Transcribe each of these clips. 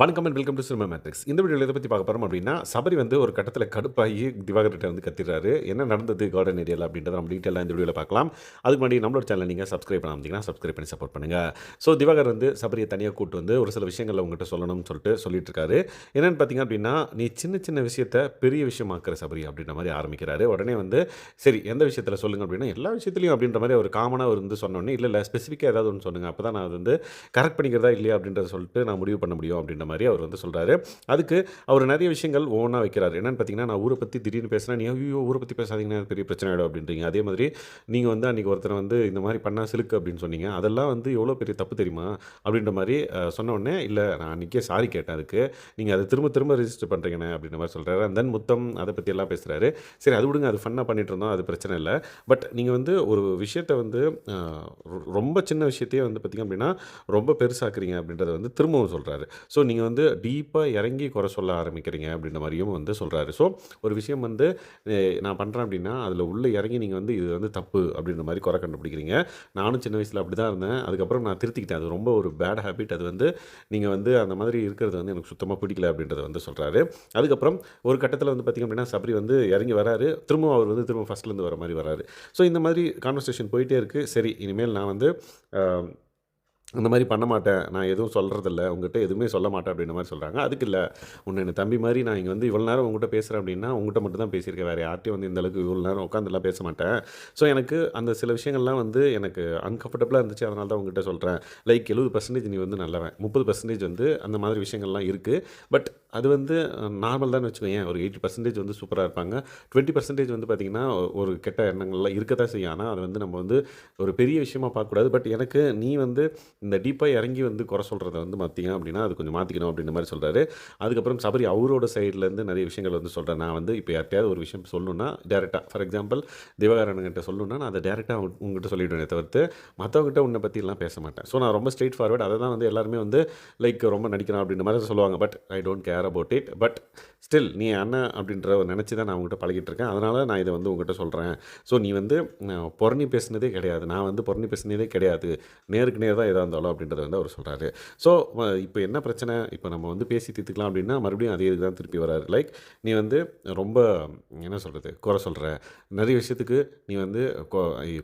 வணக்கம் and welcome to cinema matrix இந்த வீடியோவில் எதை பற்றி பார்க்க போகிறோம் அப்படின்னா சபரி வந்து ஒரு கட்டத்தில் கடுப்பாகி திவாகர்கிட்ட வந்து கத்திடுறாரு. என்ன நடந்தது கார்டன் ஏரியாவில் அப்படின்றத நம்ம டீட்டெயிலாக இந்த வீடியோவில் பார்க்கலாம். அதுக்கு முன்னாடி நம்மளோட சேனல் நீங்கள் சப்ஸ்கிரைப் பண்ணாமதிங்கன்னா சப்ஸ்கிரைப் பண்ணி சப்போர்ட் பண்ணுங்கள் ஸோ திவாகர் வந்து சபரியை தனியாக கூட்டு வந்து ஒரு சில விஷயங்களை உங்கள்கிட்ட சொல்லணும்னு சொல்லிட்டு சொல்லிட்டு இருக்காரு. என்னென்னு பார்த்தீங்க அப்படின்னா நீ சின்ன சின்ன விஷயத்த பெரிய விஷயமாக்குற சபரி அப்படின்ற மாதிரி ஆரம்பிக்கிறாரு. உடனே வந்து சரி எந்த விஷயத்தில் சொல்லுங்க அப்படின்னா எல்லா விஷயத்துலையும் அப்படின்ற மாதிரி ஒரு காமனாக ஒரு வந்து சொன்னோன்னே இல்லை இல்லை ஸ்பெசிஃபிக்காக ஏதாவது ஒன்று சொல்லுங்கள் அப்போ தான் நான் அது வந்து கரெக்ட் பண்ணிக்கிறதா இல்லையா அப்படின்றத சொல்லிட்டு நான் முடிவு பண்ண முடியும் அப்படின்னு அப்படின்ற மாதிரி அவர் வந்து சொல்கிறாரு அதுக்கு அவர் நிறைய விஷயங்கள் ஓனாக வைக்கிறார். என்னென்னு பார்த்தீங்கன்னா நான் ஊரை பற்றி திடீர்னு பேசுகிறேன் நீ ஐயோ ஊரை பற்றி பேசாதீங்கன்னா பெரிய பிரச்சனை ஆகிடும் அப்படின்றீங்க. அதே மாதிரி நீங்கள் வந்து அன்றைக்கி ஒருத்தர் வந்து இந்த மாதிரி பண்ணால் சிலுக்கு அப்படின்னு சொன்னீங்க. அதெல்லாம் வந்து எவ்வளோ பெரிய தப்பு தெரியுமா? அப்படின்ற மாதிரி சொன்ன உடனே இல்லை நான் அன்றைக்கே சாரி கேட்டேன் அதுக்கு. நீங்கள் அதை திரும்ப திரும்ப ரிஜிஸ்டர் பண்ணுறீங்கண்ணே அப்படின்ற மாதிரி சொல்கிறாரு அண்ட் தென் முத்தம் அதை பற்றி எல்லாம் பேசுகிறாரு சரி அது விடுங்க அது ஃபன்னாக பண்ணிட்டு இருந்தோம் அது பிரச்சனை இல்லை. பட் நீங்கள் வந்து ஒரு விஷயத்தை வந்து ரொ- ரொம்ப சின்ன விஷயத்தையே வந்து பார்த்திங்க அப்படின்னா ரொம்ப பெருசாக்குறீங்க அப்படின்றத வந்து திரும்பவும் சொல்கிறாரு ஸோ நீங்கள் வந்து டீப்பாக இறங்கி குறை சொல்ல ஆரம்பிக்கிறீங்க அப்படின்ற மாதிரியும் வந்து சொல்கிறாரு ஸோ ஒரு விஷயம் வந்து நான் பண்ணுறேன் அப்படின்னா அதில் உள்ளே இறங்கி நீங்கள் வந்து இது வந்து தப்பு அப்படின்ற மாதிரி குறை கண்டுபிடிக்கிறீங்க. நானும் சின்ன வயசில் அப்படி தான் இருந்தேன். அதுக்கப்புறம் நான் திருத்திக்கிட்டேன். அது ரொம்ப ஒரு பேட் ஹேபிட் அது வந்து நீங்கள் வந்து அந்த மாதிரி இருக்கிறது வந்து எனக்கு சுத்தமாக பிடிக்கல அப்படின்றத வந்து சொல்கிறாரு அதுக்கப்புறம் ஒரு கட்டத்தில் வந்து பார்த்திங்க அப்படின்னா சபரி வந்து இறங்கி வராரு. திரும்பவும் அவர் வந்து திரும்ப ஃபஸ்ட்லேருந்து வர மாதிரி வராரு. ஸோ இந்த மாதிரி கான்வர்சேஷன் போயிட்டே இருக்குது சரி இனிமேல் நான் வந்து அந்த மாதிரி பண்ண மாட்டேன். நான் எதுவும் சொல்கிறதில்ல உங்ககிட்ட எதுவுமே சொல்ல மாட்டேன் அப்படின்ற மாதிரி சொல்கிறாங்க அதுக்கு இல்லை. உன்னை என் தம்பி மாதிரி நான் இங்கே வந்து இவ்வளோ நேரம் உங்கள்கிட்ட பேசுகிறேன் அப்படின்னா உங்கள்கிட்ட மட்டும் தான் பேசியிருக்கேன். வேறு யார்ட்டையும் வந்து இந்த அளவுக்கு இவ்வளோ நேரம் உட்காந்துலாம் பேச மாட்டேன். ஸோ எனக்கு அந்த சில விஷயங்கள்லாம் வந்து எனக்கு அன்கம்ஃபர்டபுளாக இருந்துச்சு. அதனால தான் உங்கள்கிட்ட சொல்கிறேன் லைக் எழுபது பர்சன்டேஜ் நீ வந்து நல்லவன். முப்பது பர்சன்டேஜ் வந்து அந்த மாதிரி விஷயங்கள்லாம் இருக்குது பட் அது வந்து நார்மல் தான் வச்சுக்கோங்க ஒரு எயிட்டி பர்சன்டேஜ் வந்து சூப்பராக இருப்பாங்க. டுவெண்ட்டி பர்சன்டேஜ் வந்து பார்த்திங்கன்னா ஒரு கெட்ட எண்ணங்கள்லாம் இருக்க தான் செய்யும். ஆனால் அது வந்து நம்ம வந்து ஒரு பெரிய விஷயமா பார்க்கக்கூடாது. பட் எனக்கு நீ வந்து இந்த டீப்பாக இறங்கி வந்து குறை சொல்கிறத வந்து மாற்றிங்க அப்படின்னா அது கொஞ்சம் மாற்றிக்கணும் அப்படின்ற மாதிரி சொல்கிறாரு அதுக்கப்புறம் சபரி அவரோட சைட்லேருந்து நிறைய விஷயங்கள் வந்து சொல்கிறேன் நான் வந்து இப்போ யார்ட்டையாவது ஒரு விஷயம் சொல்லணும்னா டேரெக்டாக ஃபார் எக்ஸாம்பிள் திவகாரன்கிட்ட சொல்லணும்னா நான் அதை டேரெக்டாக உங்ககிட்ட சொல்லிவிடுவேன் தவிர்த்து மற்றவங்ககிட்ட உன்னை பற்றிலாம் பேச மாட்டேன். ஸோ நான் ரொம்ப ஸ்ட்ரெயிட் ஃபார்வர்ட் அதை தான் வந்து எல்லாருமே வந்து லைக் ரொம்ப நடிக்கணும் அப்படின்ற மாதிரி சொல்லுவாங்க. But I don't care about it but still நீ அண்ணன் அப்படின்ற நினச்சி தான் நான் உங்ககிட்ட பழகிட்டு இருக்கேன். அதனால் நான் இதை வந்து உங்ககிட்ட சொல்கிறேன் ஸோ நீ வந்து பொறணி பேசுனதே கிடையாது. நான் வந்து பொறணி பேசுனதே கிடையாது. நேருக்கு நேர் தான் இதாக இருந்தாலும் அப்படின்றத வந்து அவர் சொல்கிறாரு ஸோ இப்போ என்ன பிரச்சனை? இப்போ நம்ம வந்து பேசி தீர்த்துக்கலாம் அப்படின்னா மறுபடியும் அதே இதுக்கு தான் திருப்பி வராரு. லைக் நீ வந்து ரொம்ப என்ன சொல்கிறது குறை சொல்கிற நிறைய விஷயத்துக்கு நீ வந்து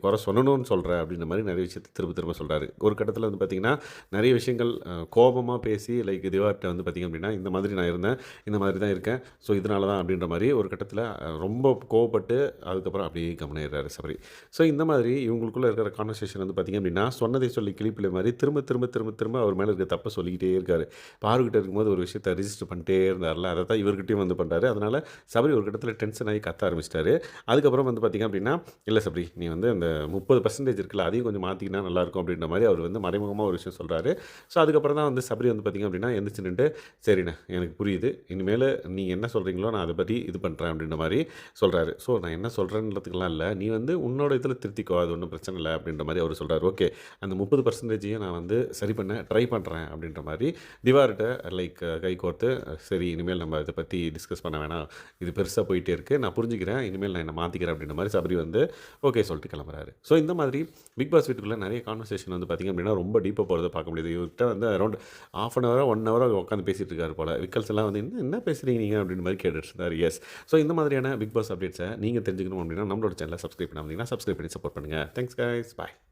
குறை சொல்லணும்னு சொல்கிற அப்படின்ற மாதிரி நிறைய விஷயத்தை திரும்ப திரும்ப சொல்கிறாரு ஒரு கட்டத்தில் வந்து பார்த்திங்கன்னா நிறைய விஷயங்கள் கோபமாக பேசி லைக் திவார்கிட்ட வந்து பார்த்திங்க அப்படின்னா இந்த மாதிரி நான் இருந்தேன் இந்த மாதிரி தான் இருக்கேன் ஸோ இதனால தான் அப்படின்ற மாதிரி ஒரு கட்டத்தில் ரொம்ப கோவப்பட்டு அதுக்கப்புறம் அப்படியே கவனிடுறாரு சபரி. ஸோ இந்த மாதிரி இவங்களுக்குள்ளே இருக்கிற கான்வர்சேஷன் வந்து பார்த்திங்க அப்படின்னா சொன்னதை சொல்லி கிளிப்பில் மாதிரி திரும்ப திரும்ப திரும்ப திரும்ப அவர் மேலே இருக்க தப்பை சொல்லிக்கிட்டே இருக்காரு. பாருக்கிட்ட இருக்கும்போது ஒரு விஷயத்தை ரிஜிஸ்டர் பண்ணிட்டே இருந்தார்ல அதை தான் இவர்கிட்டையும் வந்து பண்ணுறாரு அதனால் சபரி ஒரு கட்டத்தில் டென்ஷன் ஆகி கத்த ஆரம்பிச்சிட்டாரு. அதுக்கப்புறம் வந்து பார்த்திங்க அப்படின்னா இல்லை சபரி நீ வந்து அந்த முப்பது பர்சன்டேஜ் இருக்குல்ல அதையும் கொஞ்சம் மாற்றிக்கினா நல்லாயிருக்கும் அப்படின்ற மாதிரி அவர் வந்து மறைமுகமாக ஒரு விஷயம் சொல்கிறாரு ஸோ அதுக்கப்புறம் தான் வந்து சபரி வந்து பார்த்திங்க அப்படின்னா எந்திரிச்சு நின்று சரிண்ணே எனக்கு புரியுது. இனிமேல் நீங்கள் என்ன சொல்கிறீங்களோ நான் அதை பற்றி இது பண்ணுறேன் அப்படின்ற மாதிரி சொல்கிறாரு ஸோ நான் என்ன சொல்கிறேன்றதுக்கெல்லாம் இல்லை. நீ வந்து உன்னோட இதில் திருத்திக்கோ அது ஒன்றும் பிரச்சனை இல்லை அப்படின்ற மாதிரி அவர் சொல்கிறார் ஓகே அந்த முப்பது பர்சன்டேஜையும் நான் வந்து சரி பண்ண ட்ரை பண்ணுறேன் அப்படின்ற மாதிரி திவார்கிட்ட லைக் கை கோர்த்து சரி இனிமேல் நம்ம இதை பற்றி டிஸ்கஸ் பண்ண வேணாம். இது பெருசாக போயிட்டே இருக்குது நான் புரிஞ்சுக்கிறேன். இனிமேல் நான் என்னை மாற்றிக்கிறேன் அப்படின்ற மாதிரி சபரி வந்து ஓகே சொல்லிட்டு கிளம்புறாரு. ஸோ இந்த மாதிரி பிக் பாஸ் வீட்டுக்குள்ளே நிறைய கான்வர்சேஷன் வந்து பார்த்திங்க அப்படின்னா ரொம்ப டீப்பாக போகிறத பார்க்க முடியுது. இவர்கிட்ட வந்து அரௌண்ட் ஆஃப் அன் ஹவராக ஒன் ஹவராக உட்காந்து பேசிகிட்டு இருக்காரு போல். விக்கல்ஸ் எல்லாம் வந்து என்ன என்ன பேசுகிறீங்க நீங்கள் அப்படின்ற மாதிரி கேட்டுட்டு இருந்தார். எஸ் ஸோ இந்த மாதிரியான பிக் பாஸ் அப்டேட்ஸை நீங்கள் தெரிஞ்சுக்கணும் அப்படின்னா நம்மளோட சேனலை சப்ஸ்கிரைப் பண்ணாமல் சப்ஸ்கிரைப் பண்ணி சப்போர்ட் பண்ணுங்கள் தேங்க்ஸ் கைஸ் பாய்